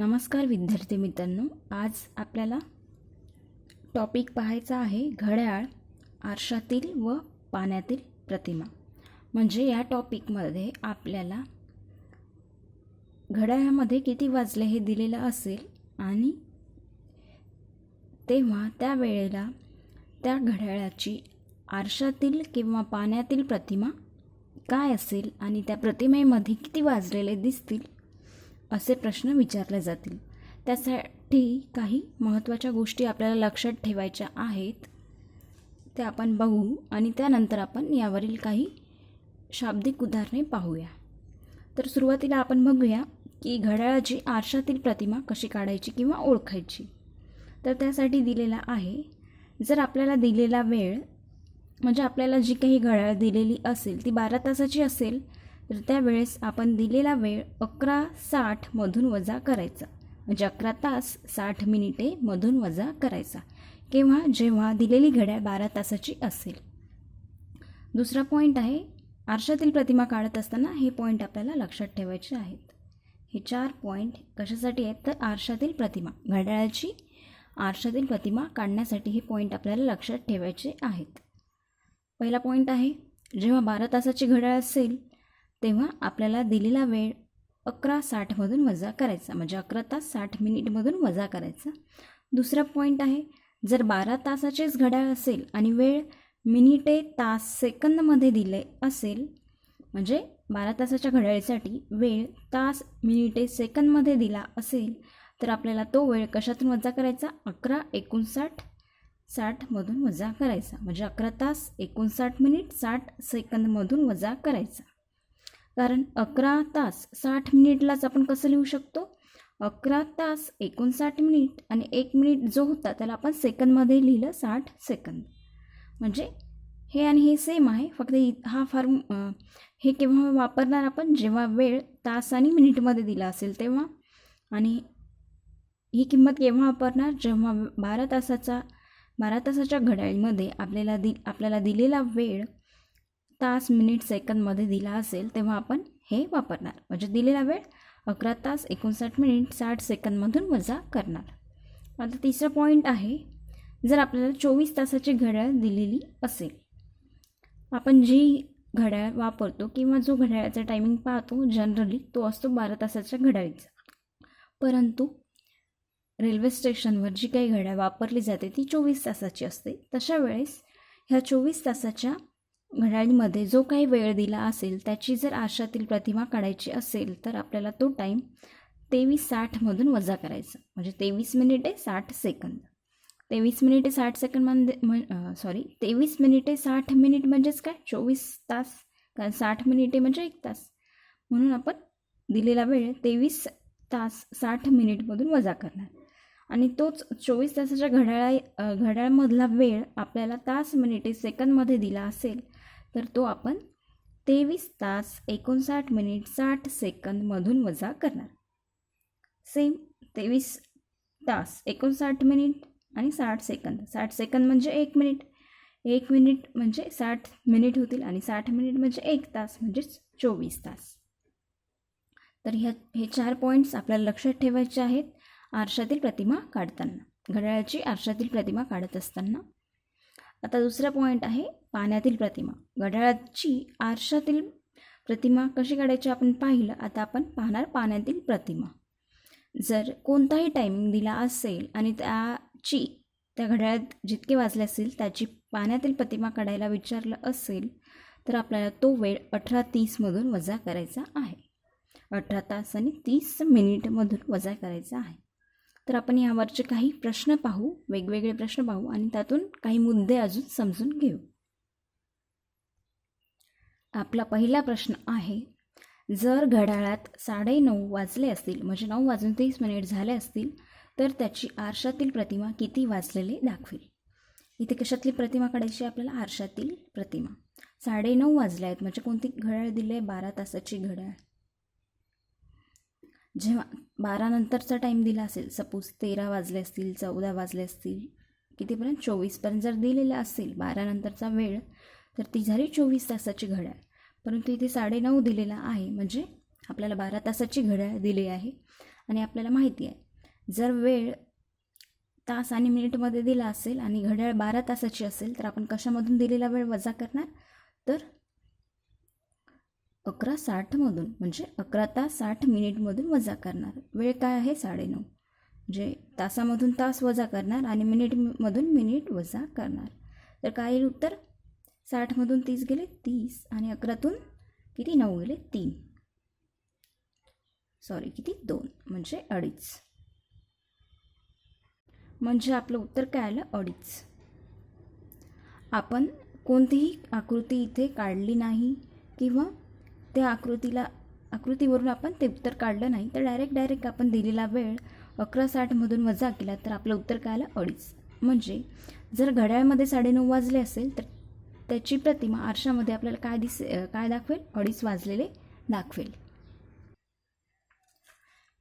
नमस्कार विद्यार्थी मित्रांनो आज आपल्याला टॉपिक पाहायचा आहे घड्याळ आरशातील व पाण्यातील प्रतिमा. म्हणजे या टॉपिकमध्ये आपल्याला घड्याळामध्ये किती वाजले हे दिलेलं असेल आणि तेव्हा त्या वेळेला त्या घड्याळाची आरशातील किंवा पाण्यातील प्रतिमा काय असेल आणि त्या प्रतिमेमध्ये किती वाजलेले दिसतील असे प्रश्न विचारले जातील. त्यासाठी काही महत्त्वाच्या गोष्टी आपल्याला लक्षात ठेवायच्या आहेत. त्या आपण बघू आणि त्यानंतर आपण यावरील काही शाब्दिक उदाहरणे पाहूया. तर सुरुवातीला आपण बघूया की घड्याळाची आरशातील प्रतिमा कशी काढायची किंवा ओळखायची. तर त्यासाठी दिलेला आहे जर आपल्याला दिलेला वेळ म्हणजे आपल्याला जी काही घड्याळ दिलेली असेल ती बारा तासाची असेल तर त्यावेळेस आपण दिलेला वेळ अकरा साठमधून वजा करायचा. म्हणजे अकरा तास साठ मिनिटे मधून वजा करायचा. किंवा जेव्हा दिलेली घड्याळ बारा तासाची असेल. दुसरा पॉईंट आहे आरशातील प्रतिमा काढत असताना हे पॉईंट आपल्याला लक्षात ठेवायचे आहेत. हे चार पॉईंट कशासाठी आहेत? तर आरशातील प्रतिमा घड्याळाची आरशातील प्रतिमा काढण्यासाठी हे पॉईंट आपल्याला लक्षात ठेवायचे आहेत. पहिला पॉईंट आहे जेव्हा बारा तासाची घड्याळ असेल तेव्हा आपल्याला दिलेला वेळ अकरा साठमधून वजा करायचा. म्हणजे अकरा तास साठ मिनिटमधून वजा करायचा. दुसरा पॉईंट आहे जर बारा तासाचेच घड्याळ असेल आणि वेळ मिनिटे तास सेकंदमध्ये दिले असेल म्हणजे बारा तासाच्या घड्याळीसाठी वेळ तास मिनिटे सेकंदमध्ये दिला असेल तर आपल्याला तो वेळ कशातून वजा करायचा? अकरा एकोणसाठ साठमधून वजा करायचा. म्हणजे अकरा तास एकोणसाठ मिनिट साठ सेकंदमधून वजा करायचा. कारण अकरा तास साठ मिनिटलाच आपण कसं लिहू शकतो? अकरा तास एकोणसाठ मिनिट आणि एक मिनिट जो होता त्याला आपण सेकंदमध्ये लिहिलं साठ सेकंद. म्हणजे हे आणि हे सेम आहे. फक्त इ हा फॉर्म हे केव्हा वापरणार आपण? जेव्हा वेळ तास आणि मिनिटमध्ये दिला असेल तेव्हा. आणि ही किंमत केव्हा वापरणार? जेव्हा बारा तासाचा बारा तासाच्या घड्याळीमध्ये आपल्याला दि आपल्याला दिलेला वेळ तास मिनिट सेकंदमध्ये दिला असेल तेव्हा आपण हे वापरणार. म्हणजे दिलेला वेळ अकरा तास एकोणसाठ मिनिट साठ सेकंदमधून वजा करणार. आता तिसरा पॉईंट आहे जर आपल्याला चोवीस तासाची घड्याळ दिलेली असेल आपण जी घड्याळ वापरतो किंवा जो घड्याळाचा टायमिंग पाहतो जनरली तो असतो बारा तासाच्या घड्याळीचा. परंतु रेल्वे स्टेशनवर जी काही घड्याळ वापरली जाते ती चोवीस तासाची असते. तशा वेळेस ह्या चोवीस तासाच्या घड्याळीमध्ये जो काही वेळ दिला असेल त्याची जर आशातील प्रतिमा काढायची असेल तर आपल्याला तो टाईम तेवीस साठमधून वजा करायचा. म्हणजे तेवीस मिनिटे साठ सेकंद तेवीस मिनिटे साठ सेकंदमध्ये सॉरी तेवीस मिनिटे साठ मिनिट म्हणजेच काय? चोवीस तास. कारण साठ मिनिटे म्हणजे एक तास. म्हणून आपण दिलेला वेळ तेवीस तास साठ मिनिटमधून वजा करणार. आणि तोच चोवीस तासाच्या घड्याळा घड्याळमधला वेळ आपल्याला तास मिनिटे सेकंदमध्ये दिला असेल तर तो आपण तेवीस तास एकोणसाठ मिनिट साठ सेकंदमधून वजा करणार. सेम तेवीस तास एकोणसाठ मिनिट आणि साठ सेकंद. साठ सेकंद म्हणजे एक मिनिट. एक मिनिट म्हणजे साठ मिनिट होतील आणि साठ मिनिट म्हणजे एक तास म्हणजेच चोवीस तास. तर ह्या हे चार पॉईंट्स आपल्याला लक्षात ठेवायचे आहेत आरशातील प्रतिमा काढताना. घड्याळाची आरशातील प्रतिमा काढत असताना. आता दुसरा पॉईंट आहे पाण्यातील प्रतिमा. घड्याळाची आरशातील प्रतिमा कशी काढायची आपण पाहिलं आता आपण पाहणार पाण्यातील प्रतिमा. जर कोणताही टायमिंग दिला असेल आणि त्याची त्या घड्याळात जितके वाजले असेल त्याची पाण्यातील प्रतिमा काढायला विचारलं असेल तर आपल्याला तो वेळ अठरा तीसमधून वजा करायचा आहे. अठरा तास आणि तीस मिनिटमधून वजा करायचा आहे. तर आपण यावरचे काही प्रश्न पाहू वेगवेगळे प्रश्न पाहू आणि त्यातून काही मुद्दे अजून समजून घेऊ. आपला पहिला प्रश्न आहे जर घड्याळात साडेनऊ वाजले असतील म्हणजे नऊ वाजून तीस मिनिट झाले असतील तर त्याची आरशातील प्रतिमा किती वाजलेले दाखवेल? इथे कशातली प्रतिमा काढायची आपल्याला? आरशातील प्रतिमा. साडेनऊ वाजले आहेत म्हणजे कोणती घड्याळ दिले आहे? बारा तासाची घड्याळ. जेव्हा बारानंतरचा टाईम दिला असेल सपोज तेरा वाजले असतील चौदा वाजले असतील कितीपर्यंत? चोवीसपर्यंत जर दिलेला असेल बारानंतरचा वेळ तर ती झाली चोवीस तासाची घड्याळ. परंतु इथे साडेनऊ दिलेला आहे म्हणजे आपल्याला बारा तासाची घड्याळ दिली आहे आणि आपल्याला माहिती आहे जर वेळ तास आणि मिनिटमध्ये दिला असेल आणि घड्याळ बारा तासाची असेल तर आपण कशामधून दिलेला वेळ वजा करणार? तर अकरा साठमधून म्हणजे अकरा तास साठ मिनिटमधून वजा करणार. वेळ काय आहे? साडेनऊ. म्हणजे तासामधून तास वजा करणार आणि मिनिटमधून मिनिट वजा करणार. तर काय येईल उत्तर? साठमधून तीस गेले तीस आणि अकरातून किती? नऊ गेले तीन. सॉरी किती? दोन. म्हणजे अडीच. म्हणजे आपलं उत्तर काय आलं? अडीच. आपण कोणतीही आकृती इथे काढली नाही किंवा त्या आकृतीला आकृतीवरून आपण ते उत्तर काढलं नाही. तर डायरेक्ट डायरेक्ट आपण दिलेला वेळ अकरा साठमधून वजा केला तर आपलं उत्तर काय आलं अडीच. म्हणजे जर घड्याळमध्ये साडेनऊ वाजले असेल तर त्याची प्रतिमा आरशामध्ये आपल्याला काय दिस काय दाखवेल? अडीच वाजलेले दाखवेल.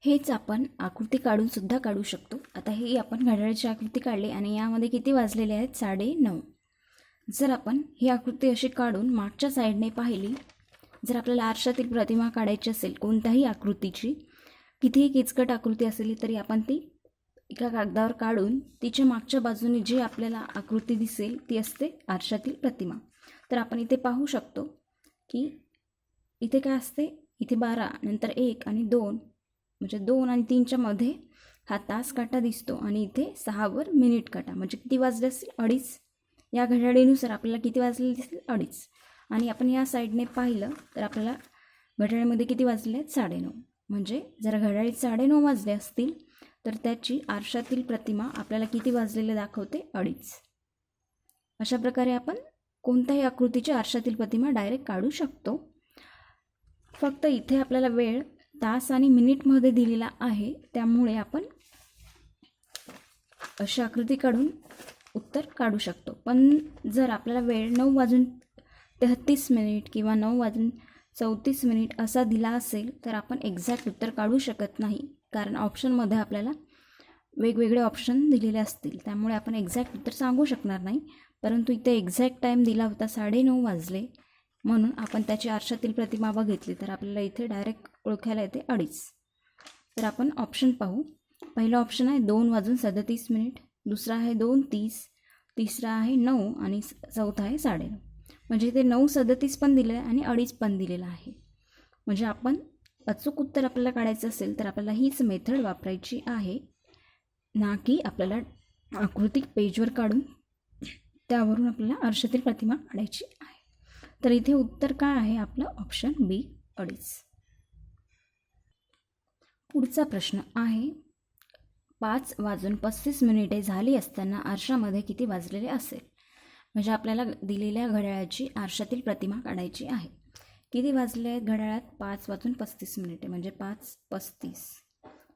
हेच आपण आकृती काढून सुद्धा काढू शकतो. आता हे आपण घड्याळाची आकृती काढली आणि यामध्ये किती वाजलेले आहेत? साडे नऊ जर आपण ही आकृती अशी काढून मागच्या साईडने पाहिली जर आपल्याला आरशातील प्रतिमा काढायची असेल कोणत्याही आकृतीची कितीही किचकट आकृती असेल तरी आपण ती एका कागदावर काढून तिच्या मागच्या बाजूने जी आपल्याला आकृती दिसेल ती असते आरशातील प्रतिमा. तर आपण इथे पाहू शकतो की इथे काय असते? इथे बारा नंतर एक आणि दोन म्हणजे दोन आणि तीनच्या मध्ये हा तास काटा दिसतो आणि इथे सहावर मिनिट काटा म्हणजे किती वाजले असतील अडीच. या घड्याळीनुसार आपल्याला किती वाजले दिसतील अडीच. आणि आपण या साईडने पाहिलं तर आपल्याला घड्याळीमध्ये किती वाजले आहेत? साडेनऊ. म्हणजे जर घड्याळीत साडेनऊ वाजले असतील तर त्याची आरशातील प्रतिमा आपल्याला किती वाजलेले दाखवते? अडीच. अशा प्रकारे आपण कोणत्याही आकृतीची आरशातील प्रतिमा डायरेक्ट काढू शकतो. फक्त इथे आपल्याला वेळ तास आणि मिनिटमध्ये दिलेला आहे त्यामुळे आपण अशी आकृती काढून उत्तर काढू शकतो. पण जर आपल्याला वेळ नऊ वाजून तेहत्तीस मिनिट किंवा नऊ वाजून चौतीस मिनिट असा दिला असेल तर आपण एक्झॅक्ट उत्तर काढू शकत नाही. कारण ऑप्शनमध्ये आपल्याला वेगवेगळे ऑप्शन दिलेले असतील. त्यामुळे आपण एक्झॅक्ट उत्तर सांगू शकणार नाही. परंतु इथे एक्झॅक्ट टाईम दिला होता साडेनऊ वाजले. म्हणून आपण त्याची आरशातील प्रतिमा बघितली तर आपल्याला इथे डायरेक्ट ओळखायला येते अडीच. तर आपण ऑप्शन पाहू. पहिलं ऑप्शन आहे दोन वाजून सदतीस मिनिट दुसरा आहे दोन तीस तिसरा आहे नऊ आणि चौथा आहे साडेनऊ म्हणजे ते नऊ सदतीस पण दिलेलं आहे आणि अडीच पण दिलेलं आहे. म्हणजे आपण अचूक उत्तर आपल्याला काढायचं असेल तर आपल्याला हीच मेथड वापरायची आहे. ना की आपल्याला आकृती पेजवर काढून त्यावरून आपल्याला आरशातील प्रतिमा काढायची आहे. तर इथे उत्तर काय आहे? आपलं ऑप्शन बी अडीच. पुढचा प्रश्न आहे पाच वाजून पस्तीस मिनिटे झाली असताना आरशामध्ये किती वाजलेले असेल? म्हणजे आपल्याला दिलेल्या घड्याळाची आरशातील प्रतिमा काढायची आहे. किती वाजले आहेत घड्याळात? पाच वाजून पस्तीस मिनिटे म्हणजे पाच पस्तीस.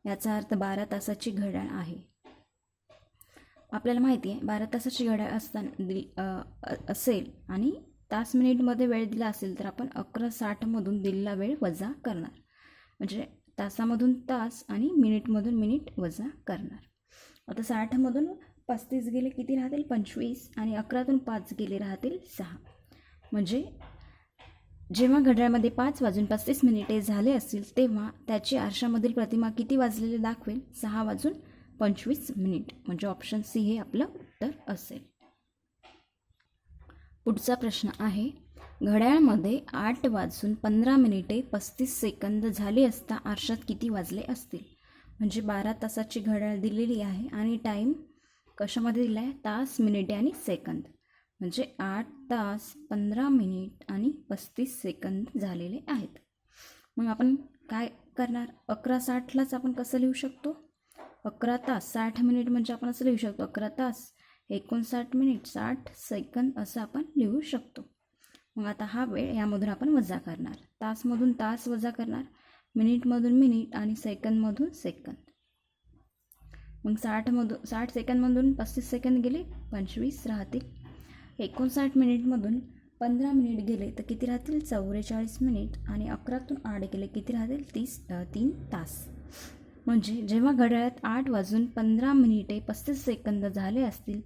याचा अर्थ बारा तासाची घड्याळ आहे. आपल्याला माहिती आहे बारा तासाची घड्याळ असताना दि असेल आणि तास मिनिटमध्ये वेळ दिला असेल तर आपण अकरा साठमधून दिलेला वेळ वजा करणार. म्हणजे तासामधून तास आणि मिनिटमधून मिनिट वजा करणार. आता साठमधून पस्तीस गेले किती राहतील? पंचवीस. आणि अकरातून पाच गेले राहतील सहा. म्हणजे जेव्हा घड्याळमध्ये पाच वाजून पस्तीस मिनिटे झाले असतील तेव्हा त्याची आरशामधील प्रतिमा किती वाजलेले दाखवेल? सहा वाजून पंचवीस मिनिट. म्हणजे ऑप्शन सी हे आपलं उत्तर असेल. पुढचा प्रश्न आहे घड्याळमध्ये आठ वाजून पंधरा मिनिटे पस्तीस सेकंद झाले असता आरशात किती वाजले असतील? म्हणजे बारा तासाची घड्याळ दिलेली आहे आणि टाईम कशामध्ये दिला आहे? तास मिनिटे आणि सेकंद. म्हणजे आठ तास पंधरा मिनिट आणि पस्तीस सेकंद झालेले आहेत. मग आपण काय करणार? अकरा साठलाच आपण कसं लिहू शकतो? अकरा तास साठ मिनिट म्हणजे आपण असं लिहू शकतो. अकरा तास एकोणसाठ मिनिट साठ सेकंद असं आपण लिहू शकतो. मग आता हा वेळ यामधून आपण वजा करणार. तासमधून तास वजा करणार. मिनिटमधून मिनिट आणि सेकंदमधून सेकंद. मग साठमधून साठ सेकंदमधून पस्तीस सेकंद गेले पंचवीस राहतील. एकोणसाठ मिनिटमधून पंधरा मिनिट गेले तर किती राहतील? चौवेचाळीस मिनिट आणि अकरातून आठ गेले किती राहतील? तीस तीन तास. म्हणजे जेव्हा घड्याळात आठ वाजून पंधरा मिनिटे पस्तीस सेकंद झाले असतील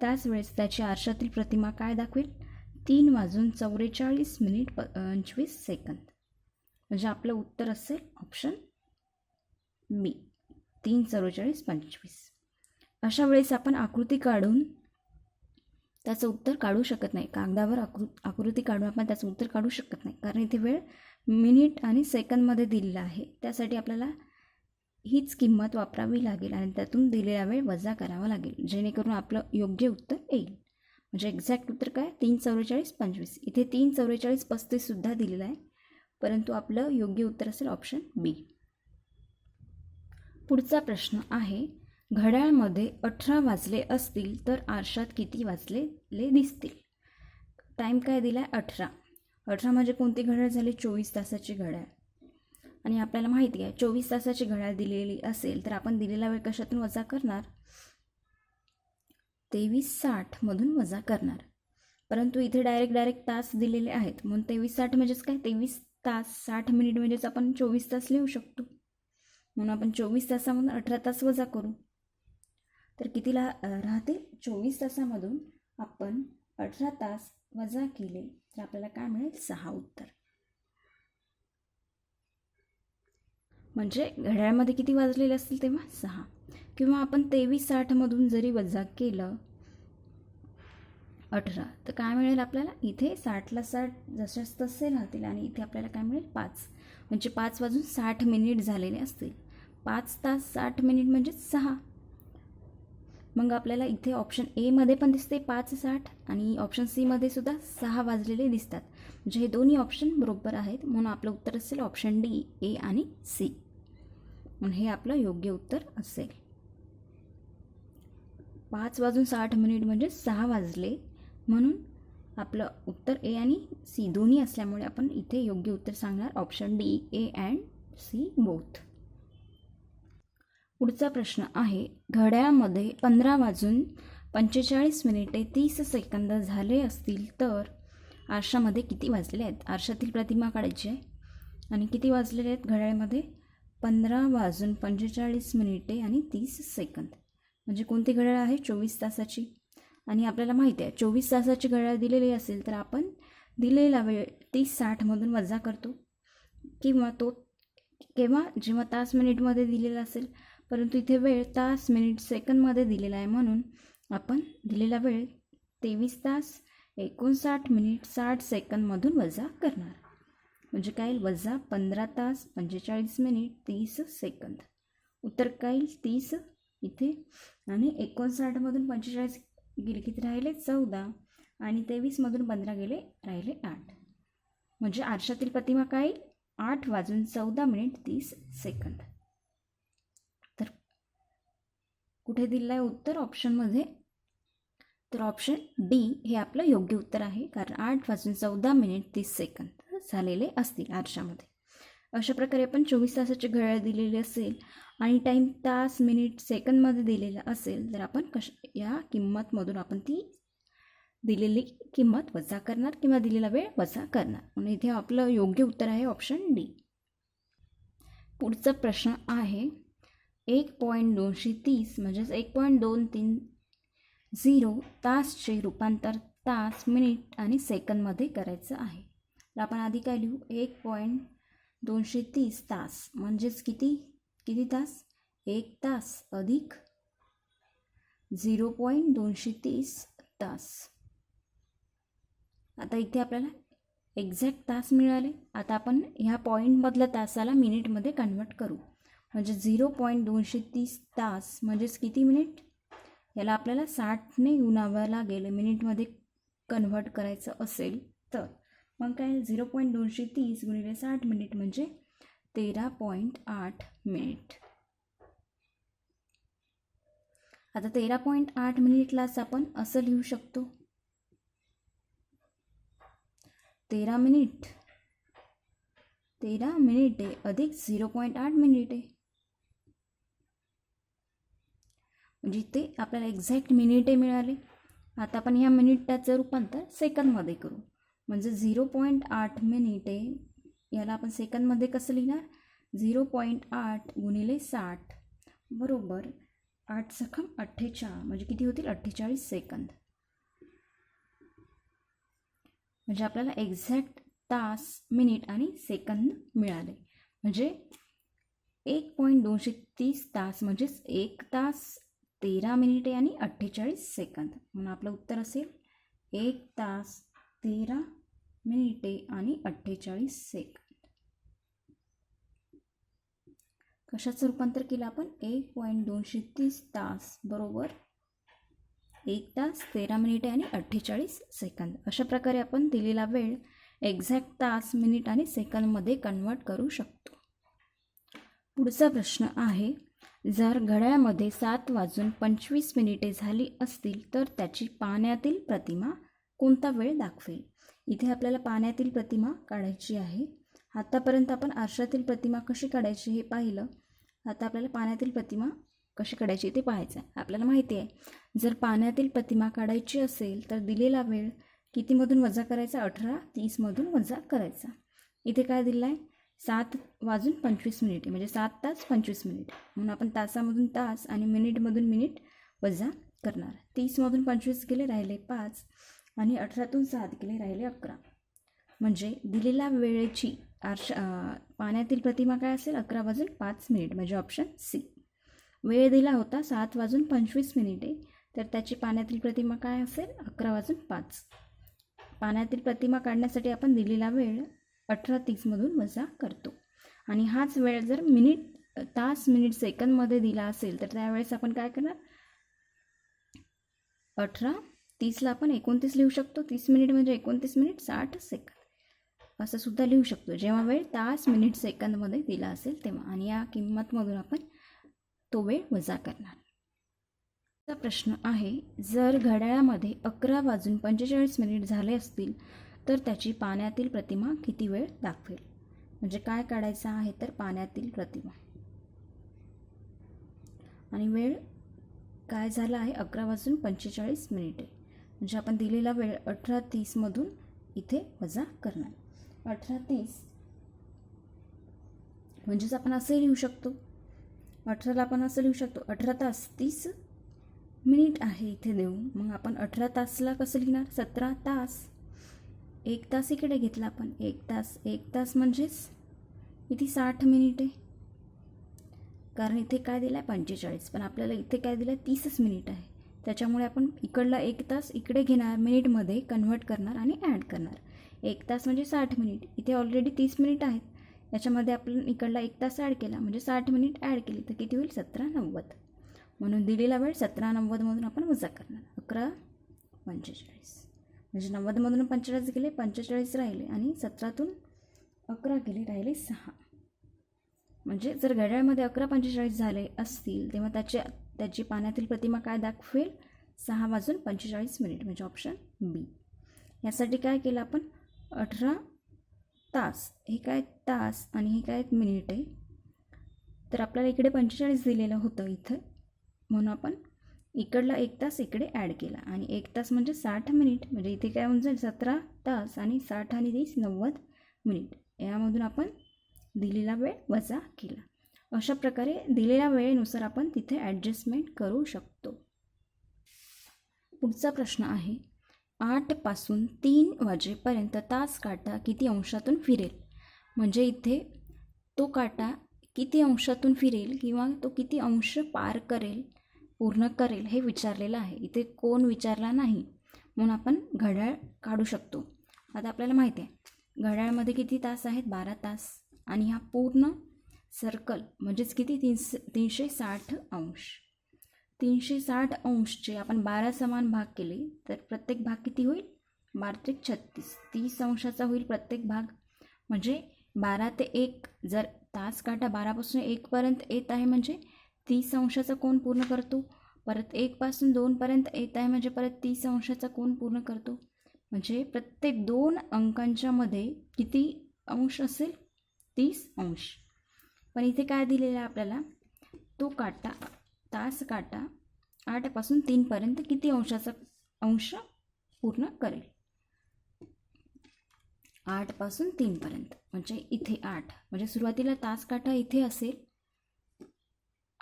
त्याच वेळेस त्याची आरशातील प्रतिमा काय दाखवेल? तीन वाजून चौवेचाळीस मिनिट प पंचवीस सेकंद. म्हणजे आपलं उत्तर असेल ऑप्शन बी. तीन चव्वेचाळीस पंचवीस. अशा वेळेस आपण आकृती काढून त्याचं उत्तर काढू शकत नाही. कागदावर आकृ आकृती काढून आपण त्याचं उत्तर काढू शकत नाही. कारण इथे वेळ मिनिट आणि सेकंदमध्ये दिलेला आहे. त्यासाठी आपल्याला हीच किंमत वापरावी लागेल आणि त्यातून दिलेला वेळ वजा करावा लागेल. जेणेकरून आपलं योग्य उत्तर येईल. म्हणजे एक्झॅक्ट उत्तर काय? तीन चव्वेचाळीस पंचवीस. इथे तीन चव्वेचाळीस पस्तीससुद्धा दिलेलं आहे. परंतु आपलं योग्य उत्तर असेल ऑप्शन बी. पुढचा प्रश्न आहे घड्याळमध्ये अठरा वाजले असतील तर आरशात किती वाजलेले दिसतील? टाईम काय दिला आहे अठरा. अठरा म्हणजे कोणती घड्याळ झाली? चोवीस तासाची घड्याळ. आणि आपल्याला माहिती आहे चोवीस तासाची घड्याळ दिलेली असेल तर आपण दिलेला वेळ कशातून वजा करणार? तेवीस साठमधून वजा करणार. परंतु इथे डायरेक्ट डायरेक्ट तास दिलेले आहेत. म्हणून तेवीस साठ म्हणजेच काय? तेवीस तास साठ मिनिट म्हणजेच आपण चोवीस तास लिहू शकतो. म्हणून आपण चोवीस तासामधून अठरा तास वजा करू. तर कितीला राहतील? राहते चोवीस तासामधून आपण अठरा तास वजा केले तर आपल्याला काय मिळेल? सहा उत्तर. म्हणजे घड्याळमध्ये किती वाजलेले असतील तेव्हा? सहा. किंवा आपण तेवीस साठमधून जरी वजा केलं अठरा तर काय मिळेल आपल्याला? इथे साठला साठ जशाच तसे राहतील आणि इथे आपल्याला काय मिळेल? पाच. म्हणजे पाच वाजून साठ मिनिट झालेले असतील. पाच तास साठ मिनिट म्हणजे सहा. मग आपल्याला इथे ऑप्शन एमध्ये पण दिसते पाच साठ आणि ऑप्शन सीमध्ये सुद्धा सहा वाजलेले दिसतात. म्हणजे हे दोन्ही ऑप्शन बरोबर आहेत. म्हणून आपलं उत्तर असेल ऑप्शन डी ए आणि सी म्हणून हे आपलं योग्य उत्तर असेल. पाच वाजून साठ मिनिट म्हणजे सहा वाजले. म्हणून आपलं उत्तर ए आणि सी दोन्ही असल्यामुळे आपण इथे योग्य उत्तर सांगणार option D A and C both पुढचा प्रश्न आहे. घड्याळमध्ये पंधरा वाजून पंचेचाळीस मिनिटे तीस सेकंद झाले असतील तर आरशामध्ये किती वाजलेले आहेत? आरशातील प्रतिमा काढायची आहे. आणि किती वाजलेले आहेत घड्याळमध्ये? पंधरा वाजून पंचेचाळीस मिनिटे आणि तीस सेकंद. म्हणजे कोणती घड्याळ आहे? चोवीस तासाची. आणि आपल्याला माहिती आहे चोवीस तासाची घड्याळ दिलेली असेल तर आपण दिलेला वेळ तीस साठमधून वजा करतो. किंवा तो केव्हा? जेव्हा तास मिनिटमध्ये दिलेला असेल परंतु इथे वेळ तास मिनिट सेकंदमध्ये दिलेला आहे म्हणून आपण दिलेला वेळ तेवीस तास एकोणसाठ मिनिट साठ सेकंदमधून वजा करणार. म्हणजे काय येईल? वजा पंधरा तास पंचेचाळीस मिनिट तीस सेकंद. उत्तर काय येईल? तीस इथे. आणि एकोणसाठमधून पंचेचाळीस गेले किती राहिले? चौदा. आणि तेवीसमधून पंधरा गेले राहिले आठ. म्हणजे आरशातील प्रतिमा काय आठ वाजून चौदा मिनिट तीस सेकंद तर कुठे दिलं आहे उत्तर ऑप्शनमध्ये तर ऑप्शन डी हे आपलं योग्य उत्तर आहे कारण आठ वाजून चौदा मिनिट तीस सेकंद झालेले असतील आरशामध्ये. अशा प्रकारे आपण चोवीस तासाची घड्याळ दिलेली असेल आणि टाईम तास मिनिट सेकंदमध्ये दिलेला असेल तर आपण कश या किंमतमधून आपण ती दिलेली किंमत वजा करणार किंवा दिलेला वेळ वजा करणार. म्हणून इथे आपलं योग्य उत्तर आहे ऑप्शन डी पुढचा प्रश्न आहे एक पॉईंट दोनशे तीस म्हणजेच एक पॉईंट दोन तीन झिरो तासचे रूपांतर तास मिनिट आणि सेकंदमध्ये करायचं आहे. तर आपण आधी काय लिहू? एक पॉईंट दोनशे तीस तास म्हणजेच किती? किती तास? एक तास अधिक झिरो पॉईंट दोनशे तीस तास. आता इथे आपल्याला एक्झॅक्ट तास मिळाले. आता आपण ह्या पॉईंटमधल्या तासाला मिनिटमध्ये कन्वर्ट करू. म्हणजे झिरो पॉईंट दोनशे तीस तास म्हणजेच किती मिनिट? याला आपल्याला साठने गुणावं लागेल मिनिटमध्ये कन्व्हर्ट करायचं असेल तर. मग काय? झिरो पॉईंट दोनशे तीस गुणिले साठ मिनिट म्हणजे तेरा पॉईंट आठ मिनिट. आता तेरा पॉईंट आठ मिनिटलाच आपण असं लिहू शकतो. तेरा मिनिट. तेरा मिनिटे अधिक झिरो पॉईंट आठ मिनिटे. म्हणजे इथे आपल्याला एक्झॅक्ट मिनिटे मिळाले. आता आपण ह्या मिनिटाचं रूपांतर सेकंदमध्ये करू. म्हणजे झिरो पॉईंट आठ मिनिटे याला आपण सेकंदमध्ये कसं लिहिणार? झिरो पॉईंट आठ गुणिले साठ बरोबर आठ सखम अठ्ठेचाळ म्हणजे किती होतील? अठ्ठेचाळीस सेकंद म्हणजे आपल्याला एक्झॅक्ट तास मिनिट आणि सेकंद मिळाले. म्हणजे एक पॉईंट दोनशे तीस तास म्हणजेच एक तास तेरा मिनिटे आणि अठ्ठेचाळीस सेकंद. म्हणून आपलं उत्तर असेल एक तास तेरा मिनिटे आणि अठ्ठेचाळीस सेकंद. कशाचं रूपांतर केलं आपण? एक पॉईंट दोनशे तीस तास बरोबर. एक तास तेरा मिनिटे आणि अठ्ठेचाळीस सेकंद. अशा प्रकारे आपण दिलेला वेळ एक्झॅक्ट तास मिनिट आणि सेकंदमध्ये कन्वर्ट करू शकतो. पुढचा प्रश्न आहे जर घड्याळामध्ये सात वाजून पंचवीस मिनिटे झाली असतील तर त्याची पाण्यातील प्रतिमा कोणता वेळ दाखवेल? इथे आपल्याला पाण्यातील प्रतिमा काढायची आहे. आत्तापर्यंत आपण आरशातील प्रतिमा कशी काढायची हे पाहिलं. आता आपल्याला पाण्यातील प्रतिमा कशी काढायची ते पाहायचं आहे. आपल्याला माहिती आहे. जर पाण्यातील प्रतिमा काढायची असेल तर दिलेला वेळ कितीमधून वजा करायचा? अठरा तीसमधून वजा करायचा. इथे काय दिलं आहे सात वाजून पंचवीस मिनिटे म्हणजे सात तास पंचवीस मिनिट. म्हणून आपण तासामधून तास आणि मिनिटमधून मिनिट वजा करणार. तीसमधून पंचवीस गेले राहिले पाच आणि अठरातून सात गेले राहिले अकरा. म्हणजे दिलेल्या वेळेची आरश पाण्यातील प्रतिमा काय असेल? अकरा वाजून पाच मिनिट म्हणजे ऑप्शन सी वेळ दिला होता सात वाजून पंचवीस मिनिटे तर त्याची पाण्यातील प्रतिमा काय असेल? अकरा वाजून पाच. पाण्यातील प्रतिमा काढण्यासाठी आपण दिलेला वेळ अठरा तीसमधून वजा करतो. आणि हाच वेळ जर मिनिट तास मिनिट सेकंदमध्ये दिला असेल तर त्यावेळेस आपण काय करणार? अठरा तीसला आपण एकोणतीस लिहू शकतो. तीस मिनिट म्हणजे एकोणतीस मिनिट साठ सेकंद. असं सुद्धा लिहू शकतो. जेव्हा वेळ तास मिनिट सेकंदमध्ये दिला असेल तेव्हा. आणि या किंमतमधून आपण तो वेळ वजा करणार. चा प्रश्न आहे जर घड्याळामध्ये अकरा वाजून पंचेचाळीस मिनिट झाले असतील तर त्याची पाण्यातील प्रतिमा किती वेळ दाखवेल? म्हणजे काय काढायचं आहे तर पाण्यातील प्रतिमा. आणि वेळ काय झाला आहे? अकरा वाजून पंचेचाळीस मिनिटे. म्हणजे आपण दिलेला वेळ अठरा तीसमधून इथे वजा करणार. अठरा तीस म्हणजेच आपण असंही लिहू शकतो. अठराला आपण असं लिहू शकतो अठरा तास तीस मिनिट आहे इथे देऊन. मग आपण अठरा तासला कसं लिहिणार? सतरा तास. एक तास इकडे घेतला आपण. एक तास एक तास म्हणजेच इथे साठ मिनिटे. कारण इथे काय दिलं आहे पंचेचाळीस. पण आपल्याला इथे काय दिलं आहे तीसच मिनिट आहे. त्याच्यामुळे आपण इकडला एक तास इकडे घेणार मिनिटमध्ये कन्व्हर्ट करणार आणि ॲड करणार. एक तास म्हणजे साठ मिनिट. इथे ऑलरेडी तीस मिनिट आहेत. याच्यामध्ये आपण इकडला एक तास ॲड केला. म्हणजे साठ मिनिट ॲड केली तर किती होईल? सतरा नव्वद. म्हणून दिलेला वेळ सतरा नव्वदमधून आपण वजा करणार. अकरा पंचेचाळीस. म्हणजे नव्वदमधून पंचेचाळीस गेले पंचेचाळीस राहिले आणि सतरातून अकरा गेले राहिले सहा. म्हणजे जर घड्याळमध्ये अकरा पंचेचाळीस झाले असतील तेव्हा त्याच्या त्याची पाण्यातील प्रतिमा काय दाखवेल? सहा वाजून पंचेचाळीस मिनिट म्हणजे ऑप्शन बी यासाठी काय केलं आपण? अठरा तास. हे काय तास आणि हे काय मिनिट आहे? तर आपल्याला इकडे पंचेचाळीस दिलेलं होतं इथं. म्हणून आपण इकडला एक तास इकडे ॲड केला. आणि एक तास म्हणजे साठ मिनिट म्हणजे इथे काय होऊन जाईल? सतरा तास आणि साठ आणि तीस नव्वद मिनिट यामधून आपण दिलेला वेळ वजा केला. अशा प्रकारे दिलेल्या वेळेनुसार आपण तिथे ॲडजस्टमेंट करू शकतो. पुढचा प्रश्न आहे आठपासून तीन वाजेपर्यंत तास काटा किती अंशातून फिरेल? म्हणजे इथे तो काटा किती अंशातून फिरेल किंवा तो किती अंश पार करेल? पूर्ण करेल हे विचारलेलं आहे. इथे कोण विचारला नाही. म्हणून आपण घड्याळ काढू शकतो. आता आपल्याला माहिती आहे घड्याळमध्ये किती तास आहेत? बारा तास. आणि हा पूर्ण सर्कल म्हणजेच किती? तीनशे तीनशे साठ अंश. तीनशे साठ अंशचे आपण बारा समान भाग केले तर प्रत्येक भाग किती होईल? बारा ते छत्तीस. तीस अंशाचा होईल प्रत्येक भाग. म्हणजे बारा ते एक जर तास काटा बारापासून एकपर्यंत येत आहे म्हणजे तीस अंशाचा कोण पूर्ण करतो? परत एकपासून दोनपर्यंत येत आहे म्हणजे परत तीस अंशाचा कोण पूर्ण करतो? म्हणजे प्रत्येक दोन अंकांच्यामध्ये किती अंश असेल? तीस अंश. पण इथे काय दिलेलं आहे आपल्याला? तो काटा तास काटा आठपासून तीनपर्यंत किती अंशाचा अंश पूर्ण करेल? आठपासून तीनपर्यंत म्हणजे इथे आठ. म्हणजे सुरुवातीला तास काटा इथे असेल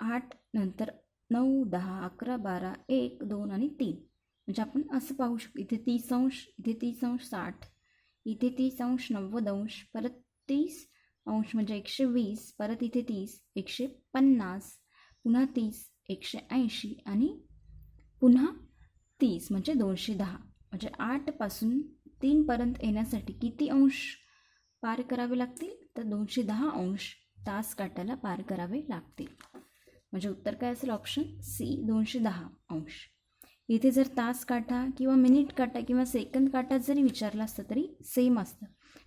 आठ नंतर नऊ दहा अकरा बारा एक दोन आणि तीन. म्हणजे आपण असं पाहू शकतो. इथे तीस अंश इथे तीस अंश साठ इथे तीस अंश नव्वद अंश परत तीस अंश म्हणजे एकशे वीस परत इथे तीस एकशे पन्नास पुन्हा तीस एकशे ऐंशी आणि पुन्हा तीस म्हणजे दोनशे दहा. म्हणजे आठपासून तीनपर्यंत येण्यासाठी किती अंश पार करावे लागतील? तर दोनशे दहा अंश तास काटायला पार करावे लागतील. म्हणजे उत्तर काय असेल? ऑप्शन सी दोनशे दहा अंश. इथे जर तास काटा किंवा मिनिट काटा किंवा सेकंद काटा जरी विचारला असतं तरी सेम असतं.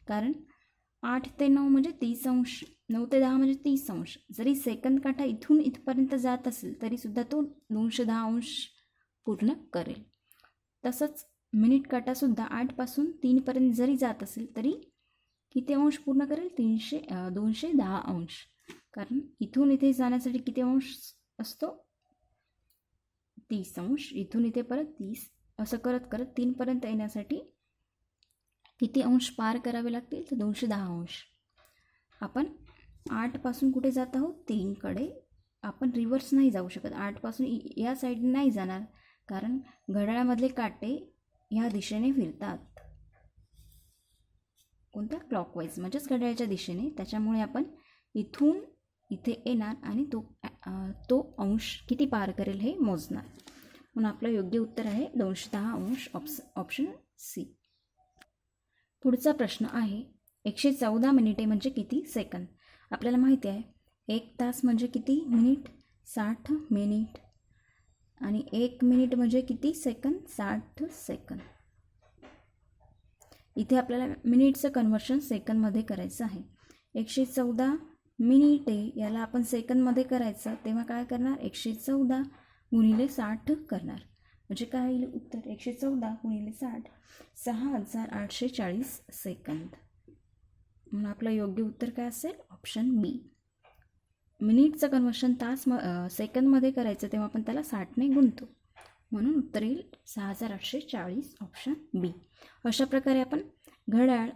कारण आठ ते नऊ म्हणजे तीस अंश नऊ ते दहा म्हणजे तीस अंश. जरी सेकंद काटा इथून इथपर्यंत जात असेल तरीसुद्धा तो दोनशे दहा अंश पूर्ण करेल. तसंच मिनिट काटासुद्धा आठपासून तीनपर्यंत जरी जात असेल तरी किती अंश पूर्ण करेल? तीनशे दोनशे दहा अंश. कारण इथून इथे जाण्यासाठी किती अंश असतो? तीस अंश. इथून इथे परत तीस. असं करत करत तीनपर्यंत येण्यासाठी किती अंश पार करावे लागतील? तर दोनशे दहा अंश. आपण आठपासून कुठे जात आहोत? तीनकडे. आपण रिव्हर्स नाही जाऊ शकत. आठपासून या साईडने नाही जाणार. कारण घड्याळामधले काटे ह्या दिशेने फिरतात. कोणत्या क्लॉकवाईज म्हणजेच घड्याळाच्या दिशेने. त्याच्यामुळे आपण इथून इथे येणार आणि तो तो अंश किती पार करेल हे मोजणार. म्हणून आपलं योग्य उत्तर आहे दोनशे दहा अंश ऑप्स ऑप्शन सी पुढचा प्रश्न आहे एकशे चौदा मिनिटे म्हणजे किती सेकंद आपल्याला माहिती आहे एक तास म्हणजे किती मिनिट? साठ मिनिट. आणि एक मिनिट म्हणजे किती सेकंद साठ सेकंद इथे आपल्याला मिनिटचं कन्व्हर्शन सेकंदमध्ये करायचं आहे. एकशे चौदा मिनिटे याला आपण सेकंदमध्ये करायचं तेव्हा काय करणार? एकशे चौदा गुणिले साठ करणार. म्हणजे काय येईल उत्तर? एकशे चौदा गुणिले साठ सहा हजार आठशे चाळीस सेकंद म्हणून आपलं योग्य उत्तर काय असेल? ऑप्शन बी मिनिटचं कन्वर्शन तास म सेकंदमध्ये करायचं तेव्हा आपण त्याला साठने गुंतो म्हणून उत्तर येईल सहा हजार आठशे चाळीस ऑप्शन बी अशा प्रकारे आपण घड्याळ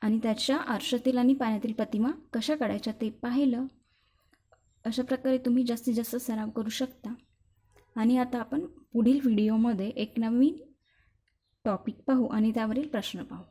आणि त्याच्या आरशातील आणि पाण्यातील प्रतिमा कशा काढायच्या ते पाहिलं. अशा प्रकारे तुम्ही जास्तीत जास्त सराव करू शकता. आणि आता आपण पुढील व्हिडिओमध्ये एक नवीन टॉपिक पाहू आणि त्यावरील प्रश्न पाहू.